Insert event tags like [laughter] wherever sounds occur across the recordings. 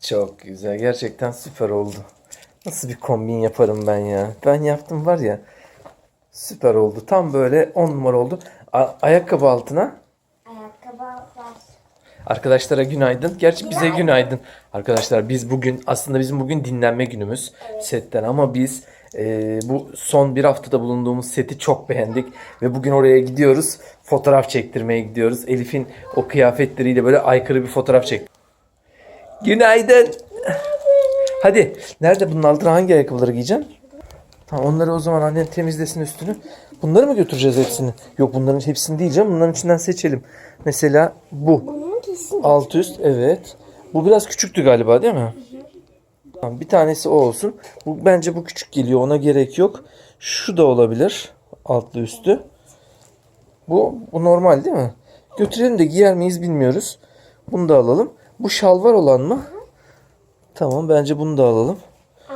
Çok güzel. Gerçekten süper oldu. Nasıl bir kombin yaparım ben ya? Ben yaptım var ya. Süper oldu. Tam böyle 10 numara oldu. A- ayakkabı altına. Ayakkabı var. Arkadaşlara günaydın. Gerçi bize günaydın. Arkadaşlar biz bugün aslında bizim bugün dinlenme günümüz setten ama biz e, bu son bir haftada bulunduğumuz seti çok beğendik ve bugün oraya gidiyoruz. Fotoğraf çektirmeye gidiyoruz. Elif'in o kıyafetleriyle böyle aykırı bir fotoğraf çek. Günaydın. Hadi. Nerede bunun altına hangi ayakkabıları giyeceksin? Tamam onları o zaman annen temizlesin üstünü. Bunları mı götüreceğiz hepsini? Yok bunların hepsini diyeceğim. Bunların içinden seçelim. Mesela bu. Alt üst evet. Bu biraz küçüktü galiba değil mi? Tamam, bir tanesi o olsun. Bu bence bu küçük geliyor. Ona gerek yok. Şu da olabilir. Altlı üstü. Bu, bu normal değil mi? Götürelim de giyer miyiz bilmiyoruz. Bunu da alalım. Bu şalvar olan mı? Tamam bence bunu da alalım. Aa,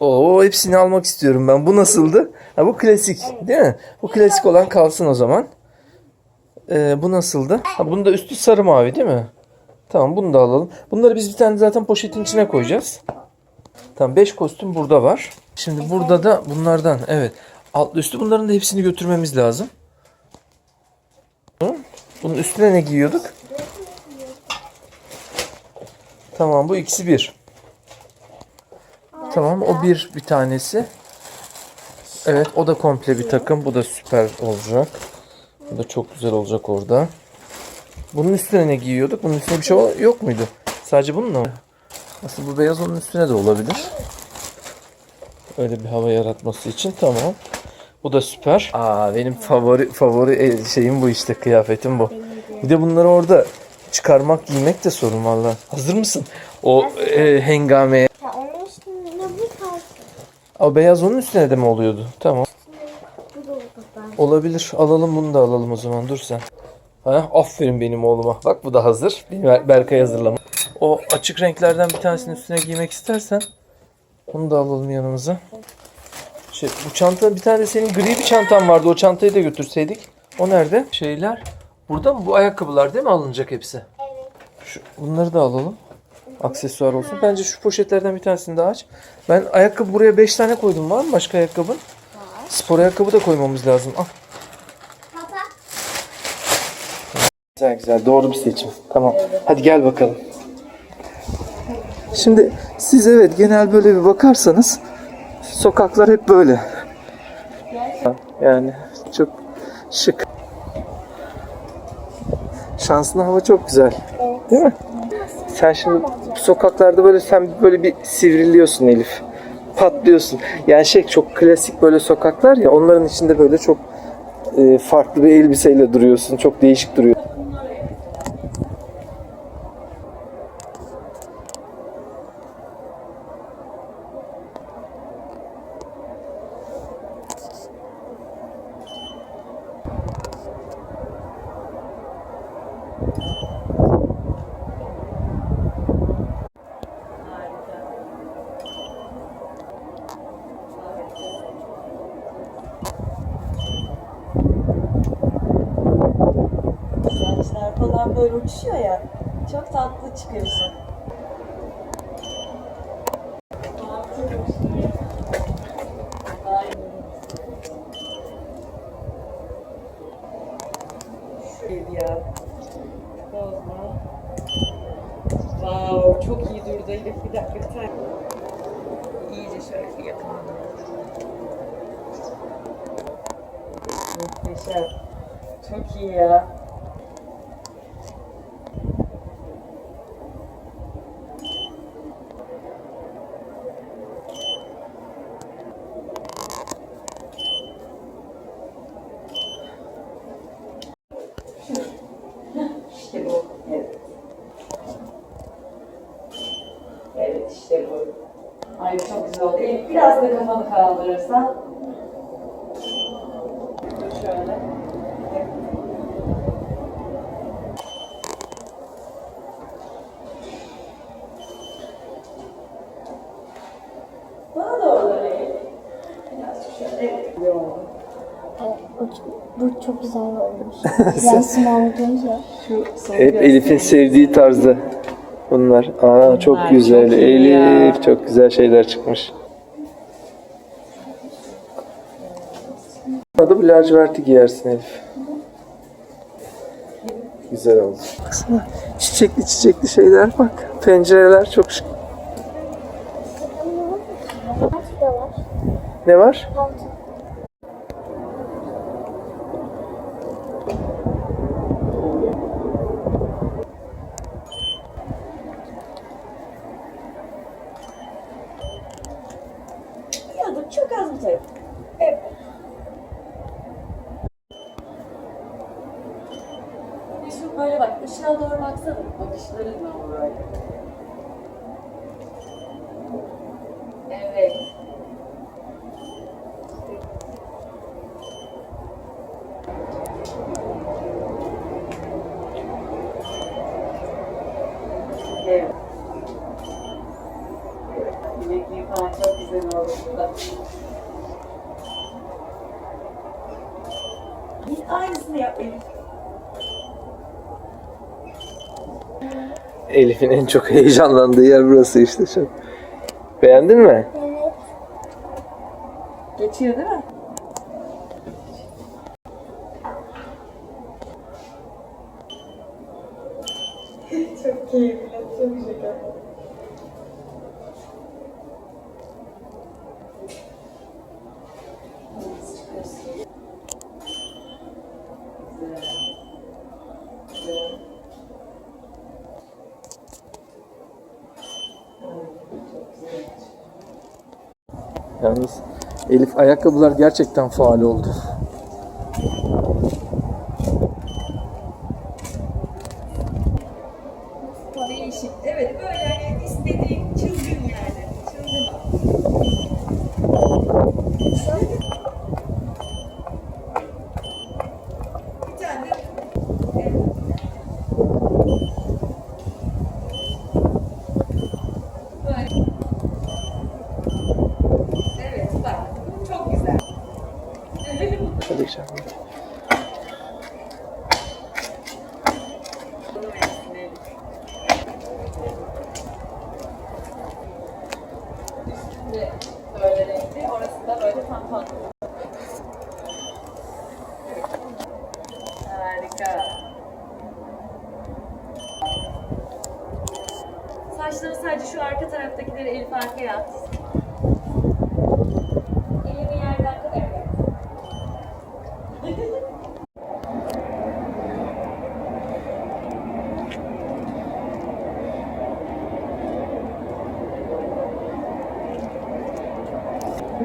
Oo hepsini almak istiyorum ben. Bu nasıldı? Ha, bu klasik değil mi? Bu klasik olan kalsın o zaman. Ee, bu nasıldı? Ha, bunun da üstü sarı mavi değil mi? Tamam bunu da alalım. Bunları biz bir tane zaten poşetin içine koyacağız. Tamam 5 kostüm burada var. Şimdi burada da bunlardan evet. Altlı üstü bunların da hepsini götürmemiz lazım. Bunun üstüne ne giyiyorduk? Tamam bu ikisi bir. Tamam o bir bir tanesi. Evet o da komple bir takım. Bu da süper olacak. Bu da çok güzel olacak orada. Bunun üstüne ne giyiyorduk? Bunun üstüne bir şey yok muydu? Sadece bununla mı? Aslında bu beyaz onun üstüne de olabilir. Öyle bir hava yaratması için tamam. Bu da süper. Aa benim favori favori el- şeyim bu işte kıyafetim bu. Bir de bunları orada çıkarmak giymek de sorun valla. Hazır mısın? O e, hengameye. ya onun üstünde bu kalsın. O beyaz onun üstüne de mi oluyordu? Tamam. Bu da. Olabilir. Alalım bunu da alalım o zaman. Dur sen. Ha, aferin benim oğluma. Bak bu da hazır. Benim Ber- Berkay hazırlama. O açık renklerden bir tanesinin üstüne giymek istersen onu da alalım yanımıza. Şey, bu çanta bir tane senin gri bir çantan vardı. O çantayı da götürseydik. O nerede? Şeyler. Burada mı? Bu ayakkabılar değil mi alınacak hepsi? Evet. Şu, bunları da alalım. Aksesuar olsun. Bence şu poşetlerden bir tanesini daha aç. Ben ayakkabı buraya 5 tane koydum. Var mı başka ayakkabın? Spor ayakkabı da koymamız lazım. Al. Papa. Güzel güzel doğru bir seçim. Tamam. Hadi gel bakalım. Şimdi siz evet genel böyle bir bakarsanız sokaklar hep böyle. Yani çok şık. Şanslı hava çok güzel. Değil mi? Sen şimdi sokaklarda böyle sen böyle bir sivriliyorsun Elif. Patlıyorsun. Yani şey çok klasik böyle sokaklar ya onların içinde böyle çok e, farklı bir elbiseyle duruyorsun. Çok değişik duruyor. Saçlar falan böyle uçuşuyor ya. Çok tatlı çıkıyorsun. Şöyle çok iyi durdu Elif. Bir dakika bir tane. İyice şöyle bir yakından. Muhteşem. Çok iyi ya. Evet işte bu. Ay çok güzel oldu. Elif biraz da kafanı kaldırırsan. Şöyle. Bana doğru dön Elif. Biraz şöyle. İyi oldu. Bu, çok- bu çok güzel olmuş. [laughs] Şu son Hep. Elif'in sevdiği tarzda. Bunlar. Aa çok Bunlar güzel. çok iyi ya. Elif çok güzel şeyler çıkmış. Adı bu laciverti giyersin Elif. Güzel oldu. Baksana çiçekli çiçekli şeyler bak. Pencereler çok şık. Da? Ne var? Altı. Ya dur çok az bir tarafa. Evet. Şu ışığa doğru baksana. Bakışların mı böyle? Evet. Evet. Bilekliği falan çok güzel oldu aynısını yap Elif'in en çok heyecanlandığı yer burası işte çok. Beğendin mi? Evet. Geçiyor değil mi? [laughs] çok keyifli, çok şeker. Yalnız Elif ayakkabılar gerçekten faal oldu. Evet böyle hani istediğin çılgın yani. Çılgın. Bir tane de evet. Böyle. Evet bak. Çok güzel. Hadi güzel. Bunu versin Elif. Üstünde böyle renkli, böyle pampan. Harika. Saçları sadece şu arka taraftakileri Elif arkaya at.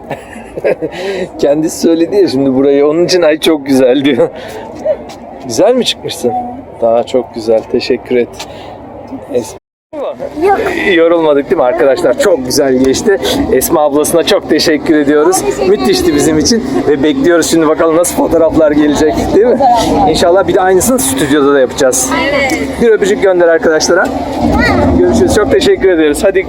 [laughs] Kendisi söyledi ya şimdi burayı. Onun için ay çok güzel diyor. güzel mi çıkmışsın? Daha çok güzel. Teşekkür et. Es- Yorulmadık değil mi arkadaşlar? Çok güzel geçti. Esma ablasına çok teşekkür ediyoruz. Müthişti bizim için ve bekliyoruz şimdi bakalım nasıl fotoğraflar gelecek değil mi? İnşallah bir de aynısını stüdyoda da yapacağız. Bir öpücük gönder arkadaşlara. Görüşürüz. Çok teşekkür ediyoruz. Hadi